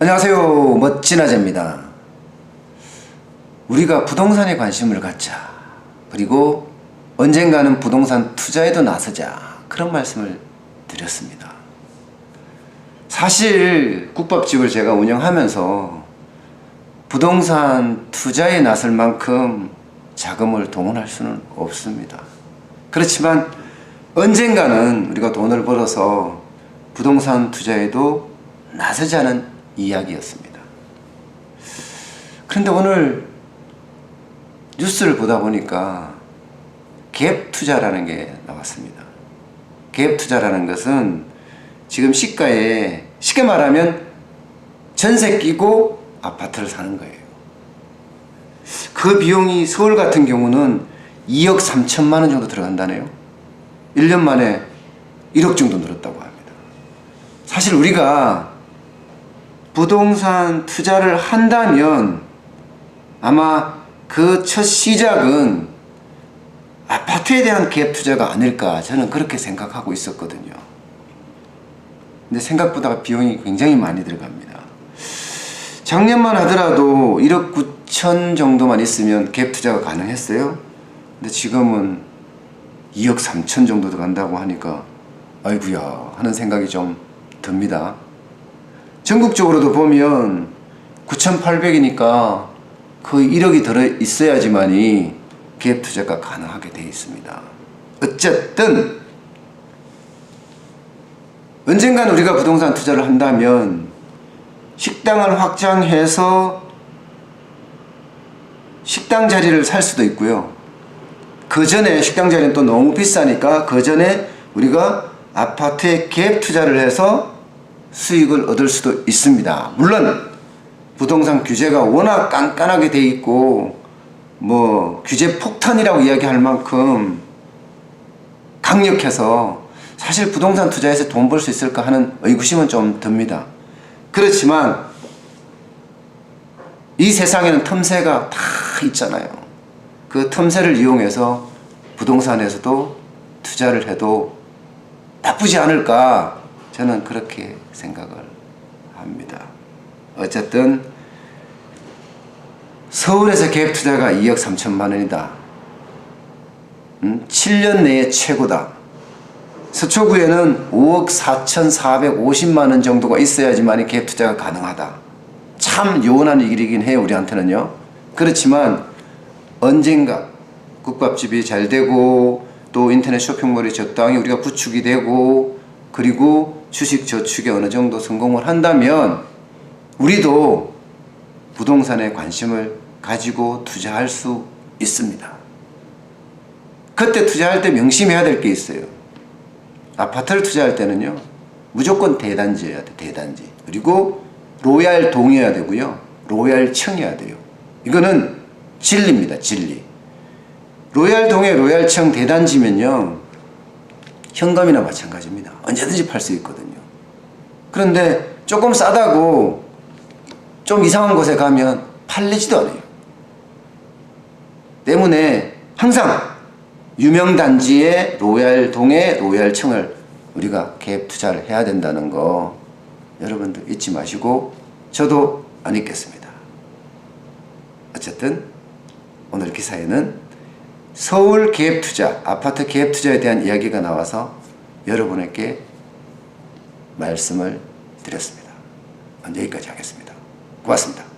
안녕하세요. 멋진 아재입니다. 우리가 부동산에 관심을 갖자. 그리고 언젠가는 부동산 투자에도 나서자. 그런 말씀을 드렸습니다. 사실 국밥집을 제가 운영하면서 부동산 투자에 나설 만큼 자금을 동원할 수는 없습니다. 그렇지만 언젠가는 우리가 돈을 벌어서 부동산 투자에도 나서자는 이야기였습니다. 그런데 오늘 뉴스를 보다 보니까 갭 투자라는 게 나왔습니다. 갭 투자라는 것은 지금 시가에 쉽게 말하면 전세 끼고 아파트를 사는 거예요. 그 비용이 서울 같은 경우는 2억 3천만 원 정도 들어간다네요. 1년 만에 1억 정도 늘었다고 합니다. 사실 우리가 부동산 투자를 한다면 아마 그 첫 시작은 아파트에 대한 갭 투자가 아닐까 저는 그렇게 생각하고 있었거든요. 근데 생각보다 비용이 굉장히 많이 들어갑니다. 작년만 하더라도 1억 9천 정도만 있으면 갭 투자가 가능했어요. 근데 지금은 2억 3천 정도 들어간다고 하니까 아이구야 하는 생각이 좀 듭니다. 전국적으로도 보면 9,800이니까 거의 1억이 들어 있어야지만이 갭 투자가 가능하게 되어 있습니다. 어쨌든 언젠가는 우리가 부동산 투자를 한다면 식당을 확장해서 식당 자리를 살 수도 있고요. 그 전에 식당 자리는 또 너무 비싸니까 그 전에 우리가 아파트에 갭 투자를 해서 수익을 얻을 수도 있습니다. 물론 부동산 규제가 워낙 깐깐하게 돼 있고 뭐 규제 폭탄이라고 이야기할 만큼 강력해서 사실 부동산 투자에서 돈 벌 수 있을까 하는 의구심은 좀 듭니다. 그렇지만 이 세상에는 틈새가 다 있잖아요. 그 틈새를 이용해서 부동산에서도 투자를 해도 나쁘지 않을까 저는 그렇게 생각을 합니다. 어쨌든 서울에서 갭 투자가 2억 3천만 원이다. 음? 7년 내에 최고다. 서초구에는 5억 4,450만 원 정도가 있어야지만 갭 투자가 가능하다. 참 요원한 일이긴 해요, 우리한테는요. 그렇지만 언젠가 국밥집이 잘 되고 또 인터넷 쇼핑몰이 적당히 우리가 구축이 되고 그리고 주식 저축에 어느 정도 성공을 한다면 우리도 부동산에 관심을 가지고 투자할 수 있습니다. 그때 투자할 때 명심해야 될 게 있어요. 아파트를 투자할 때는요, 무조건 대단지여야 돼, 대단지. 그리고 로얄 동이어야 되고요, 로얄 층이어야 돼요. 이거는 진리입니다, 진리. 로얄 동에 로얄 층 대단지면요, 현금이나 마찬가지입니다. 언제든지 팔 수 있거든요. 그런데 조금 싸다고 좀 이상한 곳에 가면 팔리지도 않아요. 때문에 항상 유명 단지의 로얄 동의 로얄층을 우리가 갭 투자를 해야 된다는 거 여러분들 잊지 마시고 저도 안 잊겠습니다. 어쨌든 오늘 기사에는 서울 갭 투자, 아파트 갭 투자에 대한 이야기가 나와서 여러분에게 말씀을 드렸습니다. 여기까지 하겠습니다. 고맙습니다.